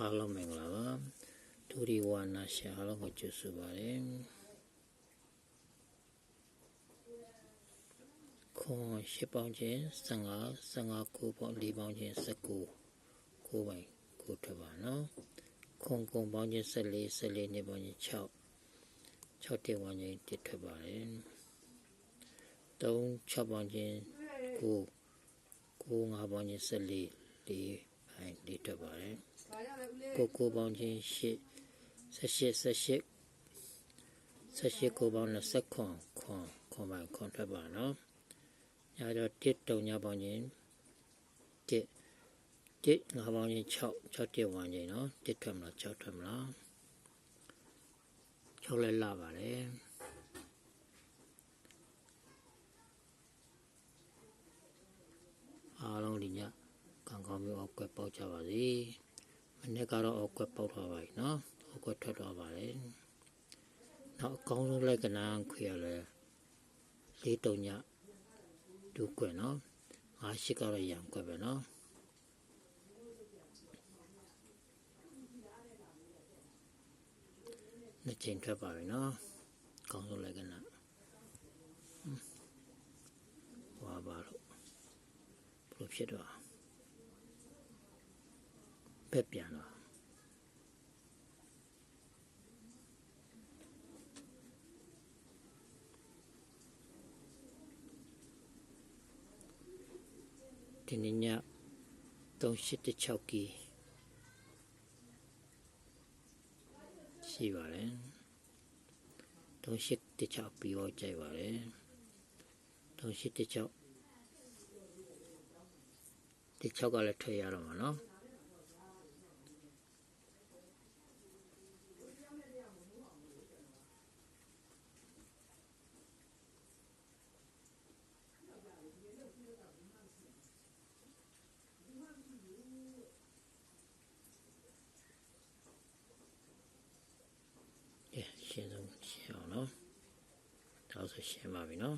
အားလုံးမင်္ဂလာပါဒူရီဝါနာရှာအားလုံးကိုကျေးဇူးပါတယ်ခွန်ရှစ်ပေါင်းချင်း15 15ကိုပေါင်း၄ပေါင်းချင်း19ကိုပိုင်ကိုထွက်ပါနော်ခွန်ကုံပေါင်းချင်း14 14နှစ်ပေါင်းချင်း6 6တက်ဝန်းချင်းတစ်ထွက်ပါတယ်3 6ပေါင်းချင်း9 9 5ပေါင်းချင်း14 4ဟိုင်လေးထွက်ပါတယ် ကိုကိုပေါင်းချင်းရှစ်ဆက်ရှစ်ဆက်ရှစ်ဆက်ရှစ်ကိုပေါင်းနဲ့ဆက်ခွန်ခွန်ခွန်ပိုင်ခွန်ထွက်ပါနော်ညတော့တစ်တုံညပေါင်းချင်းတစ်တစ်ငါပေါင်းချင်း6 6တစ်ဝန်းချင်းနော်တစ်ထွက်မလား6ထွက်မလား6လဲလာပါတယ်အားလုံးဒီညကံကောင်းမျိုးအောက်ကွက်ပေါက်ကြပါစေ မနေ့ကတော့အောက်ကွက်ပေါက်ထားပါပြီနော်အောက်ကွက်ထွက်သွားပါတယ်နောက်အကောင်းဆုံးလက်ကနာခွေရလဲလေးတုံညဒုကွက်နော်ငါရှိကတော့ရံကွက်ပဲနော်နှစ်ချိန်ထွက်ပါပြီနော်အကောင်းဆုံးလက်ကနာဟွာပါလို့ဘယ်လိုဖြစ်တော့ ပက်ပြန်တော့ဒီနေ့ည3816ကီရှိပါတယ်3816ပြီးတော့ကြိုက်ပါတယ်3816ဒီ6ကလည်းထွက်ရတော့မှာနော်ကဲရှင်းဆုံးရှင်းအောင် နော်ဒါဆိုရှင်းပါပြီနော်